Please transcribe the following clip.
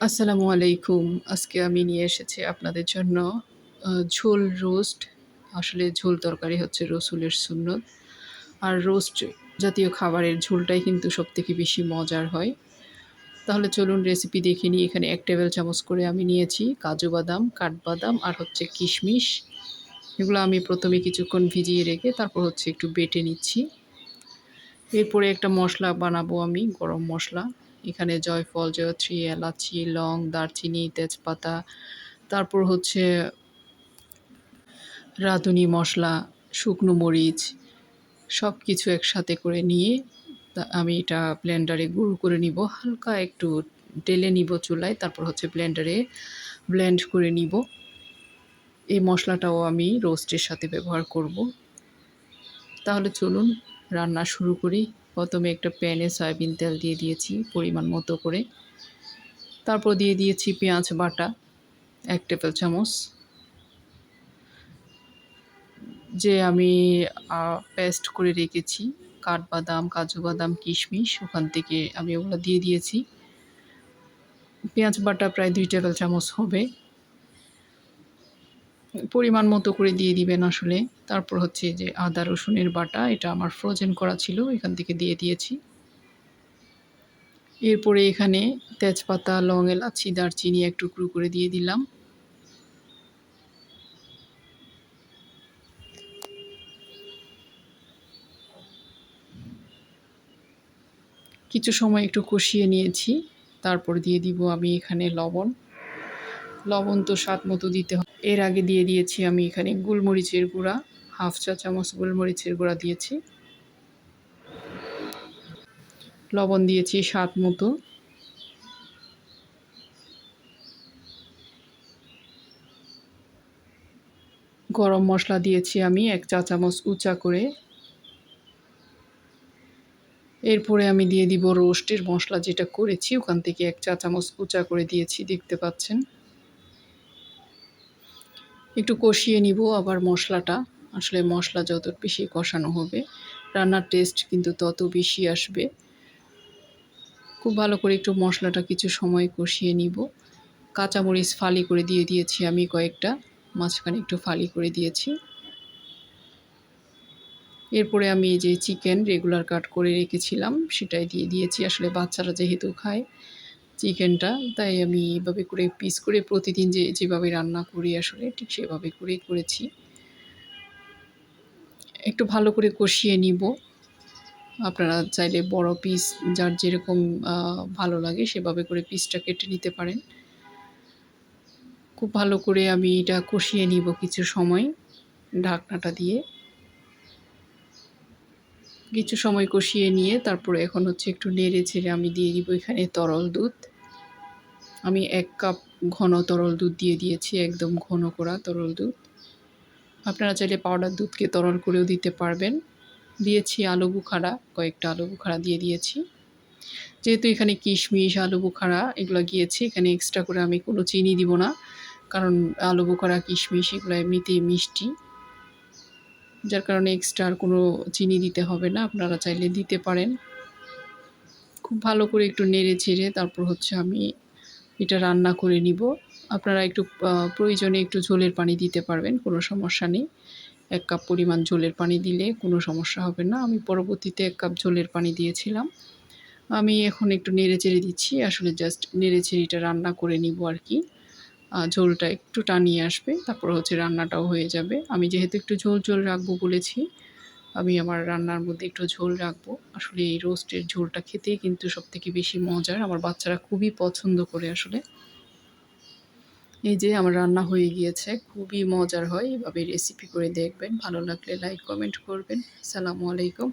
আসসালামু আলাইকুম। আজকে আমি নিয়ে এসেছি আপনাদের জন্য ঝোল রোস্ট। আসলে ঝোল তরকারি হচ্ছে রসুলের সুন্নত। আর রোস্ট জাতীয় খাবারের ঝোলটাই কিন্তু সবথেকে বেশি মজার হয়। তাহলে চলুন রেসিপি দেখে নিই। এখানে ১ টেবিল চামচ করে আমি নিয়েছি কাজু বাদাম, কাঠবাদাম আর হচ্ছে কিশমিশ। এগুলো আমি প্রথমে কিছুক্ষণ ভিজিয়ে রেখে তারপর হচ্ছে একটু বেটে নিচ্ছি। এরপরে একটা মশলা বানাবো আমি গরম মসলা। এখানে জয়ফল, জয়ত্রী, এলাচি, লং, দারচিনি, তেজপাতা, তারপর হচ্ছে রাঁধুনি মশলা, শুকনো মরিচ সব কিছু একসাথে করে নিয়ে আমি এটা ব্লেন্ডারে গুঁড়ো করে নিব। হালকা একটু টেলে নিব চুলায় তারপর হচ্ছে ব্লেন্ডারে ব্লেন্ড করে নিব। এই মশলাটাও আমি রোস্টের সাথে ব্যবহার করব। তাহলে চলুন রান্না শুরু করি। প্রথমে একটা প্যানে সয়াবিন তেল দিয়ে দিয়েছি পরিমাণ মতো করে। তারপর দিয়ে দিয়েছি পেঁয়াজ বাটা, এক টেবিল চামচ। যে আমি পেস্ট করে রেখেছি, কাঠবাদাম কাজু বাদাম কিশমিশ, ওখান থেকে আমি ওগুলো দিয়ে দিয়েছি। পেঁয়াজ বাটা প্রায় দুই টেবিল চামচ হবে। পরিমাণ মতো করে দিয়ে দিবেন আসলে। তারপর হচ্ছে যে আদা, রসুনের বাটা, এটা আমার ফ্রোজেন করা ছিল, এখান থেকে দিয়ে দিয়েছি। এরপরে এখানে তেজপাতা, লং এলাচি, দারচিনি এক টুকরো করে দিয়ে দিলাম। কিছু সময় একটু কষিয়ে নিয়েছি। তারপর দিয়ে দিব আমি এখানে লবণ। লবণ তো স্বাদ মতো দিতে হবে এর আগে দিয়ে দিয়েছি আমি এখানে গোলমরিচের গুঁড়া, হাফ চা চামচ গোলমরিচের গুঁড়া দিয়েছি। লবণ দিয়েছি স্বাদ মতো। গরম মশলা দিয়েছি আমি এক চা চামচ উঁচা করে। এরপরে আমি দিয়ে দিব রোস্টের মশলা যেটা করেছি, ওখান থেকে এক চা চামচ উঁচা করে দিয়েছি, দেখতে পাচ্ছেন। একটু কষিয়ে নিব আবার মশলাটা। আসলে মশলা যত বেশি কষানো হবে, রান্নার টেস্ট কিন্তু তত বেশি আসবে। খুব ভালো করে একটু মশলাটা কিছু সময় কষিয়ে নিব। কাঁচামরিচ ফালি করে দিয়ে দিয়েছি আমি কয়েকটা, মাঝখানে একটু ফালি করে দিয়েছি। এরপরে আমি যে চিকেন রেগুলার কাট করে রেখেছিলাম, সেটাই দিয়ে দিয়েছি। আসলে বাচ্চারা যেহেতু খায় চিকেনটা, তাই আমি এভাবে করে পিস করে প্রতিদিন যে, যেভাবে রান্না করি আসলে, ঠিক সেভাবে করেই করেছি। একটু ভালো করে কষিয়ে নিব। আপনারা চাইলে বড় পিস যার যেরকম ভালো লাগে সেভাবে করে পিসটা কেটে নিতে পারেন। খুব ভালো করে আমি এটা কষিয়ে নিব কিছু সময় ঢাকনাটা দিয়ে। কিছু সময় কষিয়ে নিয়ে তারপরে এখন হচ্ছে একটু নেড়ে ছেড়ে আমি দিয়ে দিব এখানে তরল দুধ। আমি এক কাপ ঘন তরল দুধ দিয়ে দিয়েছি, একদম ঘন করা তরল দুধ। আপনারা চাইলে পাউডার দুধকে তরল করেও দিতে পারবেন। দিয়েছি আলু বুখারা, কয়েকটা আলু বুখারা দিয়ে দিয়েছি। যেহেতু এখানে কিশমিশ, আলু বুখারা এগুলো গিয়েছে, এখানে এক্সট্রা করে আমি কোনো চিনি দিব না। কারণ আলু বুখারা, কিশমিশ এগুলো এমনিতেই মিষ্টি। যার কারণে এক্সট্রা আর কোনো চিনি দিতে হবে না, আপনারা চাইলে দিতে পারেন। খুব ভালো করে একটু নেড়ে ছেড়ে তারপর হচ্ছে আমি এটা রান্না করে নিব। আপনারা একটু প্রয়োজনে একটু ঝোলের পানি দিতে পারবেন, কোনো সমস্যা নেই। এক কাপ পরিমাণ ঝোলের পানি দিলে কোনো সমস্যা হবে না। আমি পরবর্তীতে এক কাপ ঝোলের পানি দিয়েছিলাম। আমি এখন একটু নেড়ে চেড়ে দিচ্ছি, আসলে জাস্ট নেড়ে চেড়ে এটা রান্না করে নিব আর কি। ঝোলটা একটু টানিয়ে আসবে, তারপর হচ্ছে রান্নাটাও হয়ে যাবে। আমি যেহেতু একটু ঝোল ঝোল রাখব বলেছি, আমি আমার রান্নার মধ্যে একটু ঝোল রাখব। আসলে এই রোস্টের ঝোলটা খেতেই কিন্তু সবথেকে বেশি মজার, আমার বাচ্চারা খুবই পছন্দ করে আসলে। এই যে আমার রান্না হয়ে গিয়েছে, খুবই মজার হয় এভাবে রেসিপি করে দেখবেন। ভালো লাগলে লাইক কমেন্ট করবেন। সালামু আলাইকুম।